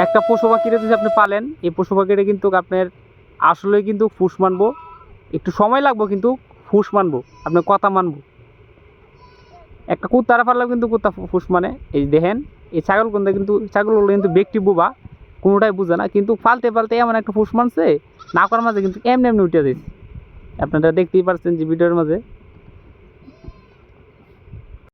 একটা পশু পাখিরে যদি আপনি পালেন, এই পশু পাখিটা কিন্তু আপনার আসলে কিন্তু ফুস মানবো। একটু সময় লাগবো কিন্তু ফুস মানবো আপনার কথা মানবো। একটা কুত্তারা পারলেও কিন্তু কুত্তা ফুস মানে। এই দেখেন, এই ছাগল কোনটা কিন্তু ছাগলগুলো কিন্তু ব্যক্তি বোবা, কোনোটাই বুঝে না। কিন্তু ফালতে ফালতে এমন একটা ফুস মানছে না করার মাঝে কিন্তু এমনি এমনি উঠে দিয়েছে আপনারা দেখতেই পারছেন যে ভিডিওর মাঝে